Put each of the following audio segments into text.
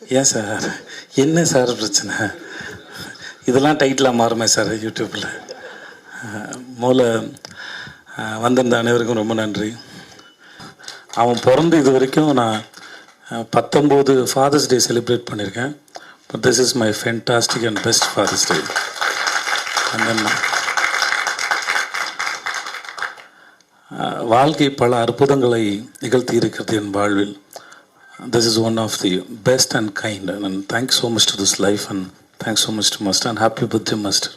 ஏன் சார்? என்ன சார் பிரச்சனை? இதெல்லாம் டைட்டிலாக மாறுமே சார் யூடியூப்பில் மூல வந்திருந்த அனைவருக்கும் ரொம்ப நன்றி. அவன் பிறந்து இது வரைக்கும் நான் பத்தொம்போது ஃபாதர்ஸ் டே செலிப்ரேட் பண்ணியிருக்கேன் but this is my fantastic and best father's day and வாழ்க்கை பல அற்புதங்களை நிகழ்த்தி இருக்கிறது என் வாழ்வில். This is one of the best and kind and thanks so much to this life and thanks so much to master and happy birthday master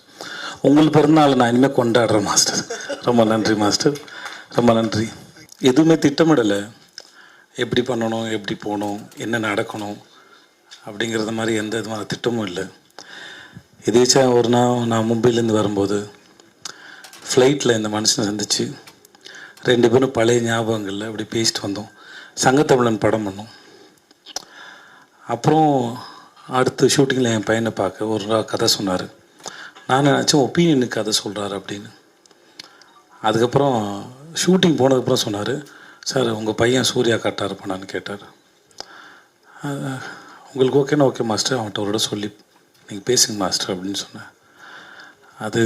உங்கள் பிறந்தநாள் நான் இனிமேல் கொண்டாடுறேன் மாஸ்டர் ரொம்ப நன்றி மாஸ்டர் ரொம்ப நன்றி. எதுவுமே திட்டமிடலை. எப்படி பண்ணணும் எப்படி போகணும் என்ன நடக்கணும் அப்படிங்கிறத மாதிரி எந்த விதமான திட்டமும் இல்லை. எதேச்சா ஒரு நாள் நான் மும்பையிலேருந்து வரும்போது ஃப்ளைட்டில் இந்த மனுஷனை சந்திச்சு ரெண்டு பேரும் பழைய ஞாபகங்களில் அப்படி பேசிட்டு வந்தோம். சங்கத்தமிழன் படம் பண்ணோம். அப்புறம் அடுத்த ஷூட்டிங்கில் என் பையனை பார்க்க ஒரு கதை சொன்னார். நான் நினச்சேன் ஒப்பீனியனுக்கு கதை சொல்கிறாரு அப்படின்னு. அதுக்கப்புறம் ஷூட்டிங் போனதுக்கப்புறம் சொன்னார் சார் உங்கள் பையன் சூர்யா கரெக்டாக இருப்பானான்னு கேட்டார். உங்களுக்கு ஓகேனா ஓகே மாஸ்டர் அவன்கிட்ட ஒரு இடம் சொல்லி நீங்கள் பேசுங்க மாஸ்டர் அப்படின்னு சொன்னேன் அது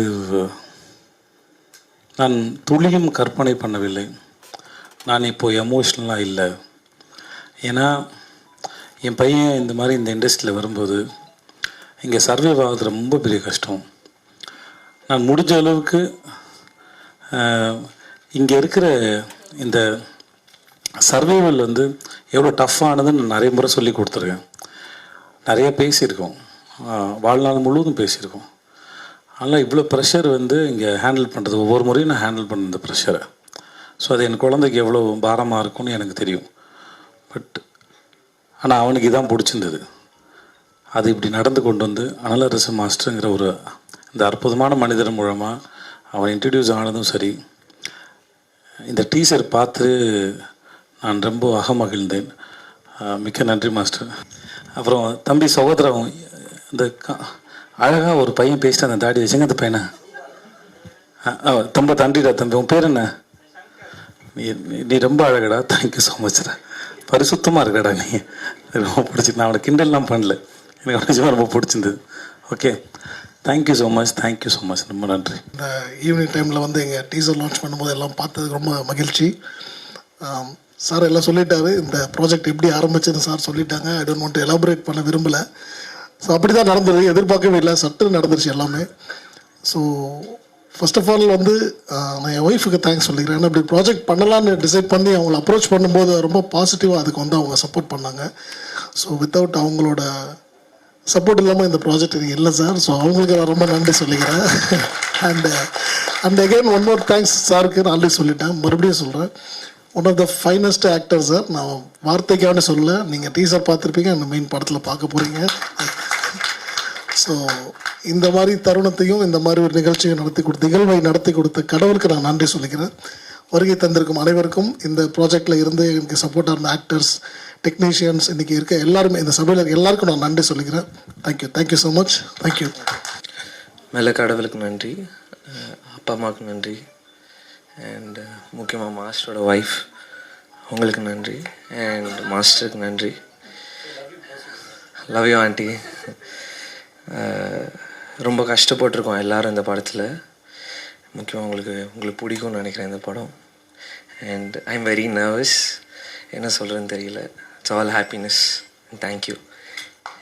நான் துளியும் கற்பனை பண்ணவில்லை. நான் இப்போ எமோஷ்னலாக இல்லை. ஏன்னா என் பையன் இந்த மாதிரி இந்த இண்டஸ்ட்ரியில் வரும்போது இங்கே சர்வே ஆகிறது ரொம்ப பெரிய கஷ்டம். நான் முடிஞ்ச அளவுக்கு இங்கே இருக்கிற இந்த சர்வைவல் வந்து எவ்வளோ டஃப்பானதுன்னு நான் நிறைய முறை சொல்லி கொடுத்துருக்கேன். நிறைய பேசியிருக்கோம். வாழ்நாள் முழுவதும் பேசியிருக்கோம். ஆனால் இவ்வளோ ப்ரெஷர் வந்து இங்கே ஹேண்டில் பண்ணுறது ஒவ்வொரு முறையும் நான் ஹேண்டில் பண்ண இந்த ப்ரெஷரை ஸோ அது என் குழந்தைக்கு எவ்வளோ பாரமாக இருக்கும்னு எனக்கு தெரியும். பட் ஆனால் அவனுக்கு இதான் பிடிச்சிருந்தது. அது இப்படி நடந்து கொண்டு வந்து அனலரசு மாஸ்டருங்கிற ஒரு இந்த அற்புதமான மனிதர் மூலமாக அவன் இன்ட்ரடியூஸ் ஆனதும் சரி. இந்த டீச்சர் பார்த்து நான் ரொம்ப அகமகிழ்ந்தேன். மிக்க நன்றி மாஸ்டர். அப்புறம் தம்பி சகோதரம் இந்த அழகாக ஒரு பையன் பேசிட்டு அந்த தாடி வச்சுங்க அந்த பையனை. தம்ப தண்டிடா தம்பி உன் பேர் என்ன? நீ நீ- ரொம்ப அழகடா. தேங்க்யூ ஸோ மச்டா பரிசுத்தமாக இருக்கடா நீ. எனக்கு ரொம்ப பிடிச்சி நான் அவனை கிண்டல்லாம் பண்ணல. எனக்கு நிஜமாக ரொம்ப பிடிச்சிருந்தது. Okay thank you so much thank you so much ரொம்ப நன்றி. இந்த ஈவினிங் டைமில் வந்து எங்கள் டீசர் லான்ச் பண்ணும்போது எல்லாம் பார்த்ததுக்கு ரொம்ப மகிழ்ச்சி. சார் எல்லாம் சொல்லிட்டாரு. இந்த ப்ராஜெக்ட் எப்படி ஆரம்பிச்சது சார் சொல்லிட்டாங்க. ஐ டோன்ட் வாண்ட் எலாபரேட் பண்ண விரும்பலை. ஸோ அப்படி தான் நடந்தது. எதிர்பார்க்கவே இல்லை. சட்டு நடந்துருச்சு எல்லாமே. ஸோ ஃபர்ஸ்ட் ஆஃப் ஆல் வந்து நான் என் ஒய்ஃபுக்கு தேங்க்ஸ் சொல்லிக்கிறேன். ஏன்னா இப்படி ப்ராஜெக்ட் பண்ணலான்னு டிசைட் பண்ணி அவங்கள அப்ரோச் பண்ணும்போது ரொம்ப பாசிட்டிவாக அதுக்கு வந்து அவங்க சப்போர்ட் பண்ணாங்க. ஸோ வித்தவுட் அவங்களோட சப்போர்ட் இல்லாமல் இந்த ப்ராஜெக்ட் எனக்கு இல்லை சார் ஸோ அவங்களுக்கு நான் ரொம்ப நன்றி சொல்லிக்கிறேன். And and again one more thanks சாருக்கு நான் ஆல்ரெடி சொல்லிட்டேன். மறுபடியும் சொல்கிறேன் one of the finest actor sir நான் வார்த்தைக்கான சொல்லலை. நீங்கள் டீசர் பார்த்துருப்பீங்க. அந்த மெயின் படத்தில் பார்க்க போகிறீங்க ஸோ இந்த மாதிரி தருணத்தையும் இந்த மாதிரி ஒரு நிகழ்ச்சியை நடத்தி கொடுத்த நிகழ்வை நடத்தி கொடுத்த கடவுளுக்கு நான் நன்றி சொல்லிக்கிறேன். வருகை தந்திருக்கும் அனைவருக்கும் இந்த ப்ராஜெக்டில் இருந்து எனக்கு சப்போர்ட்டாக இருந்த ஆக்டர்ஸ் டெக்னீஷியன்ஸ் இன்றைக்கி இருக்க எல்லாருமே இந்த சபையில் எல்லாருக்கும் நான் நன்றி சொல்லிக்கிறேன். Thank you thank you so much thank you மேலே கடவுளுக்கு நன்றி. அப்பா அம்மாவுக்கு நன்றி. அண்ட் முக்கியமாக மாஸ்டரோட ஒய்ஃப் உங்களுக்கு நன்றி. அண்ட் மாஸ்டருக்கு நன்றி. லவ் யூ ஆண்டி ரொம்ப கஷ்டப்பட்டிருக்கோம் எல்லோரும் இந்த படத்தில். முக்கியமாக உங்களுக்கு உங்களுக்கு பிடிக்கும்னு நினைக்கிறேன் இந்த படம். And I am very nervous என்ன சொல்கிறேன்னு தெரியல. It's all happiness thank you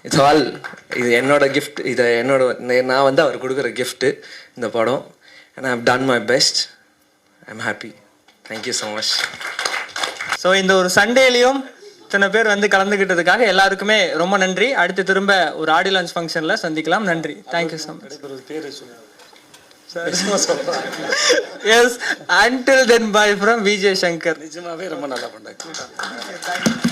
it's all இது என்னோட கிஃப்ட் இதை என்னோட நான் வந்து அவர் கொடுக்குற கிஃப்ட்டு இந்த படம். And I have done my best I am happy thank you so much so இந்த ஒரு சண்டேலையும் இத்தனை பேர் வந்து கலந்துக்கிட்டதுக்காக எல்லாருக்குமே ரொம்ப நன்றி. அடுத்து திரும்ப ஒரு ஆடி லான்ச் ஃபங்க்ஷனில் சந்திக்கலாம். நன்றி. Thank you so much yes until then bye from Vijay Shankar நிஜமாவே ரொம்ப நல்லா பண்ணாங்க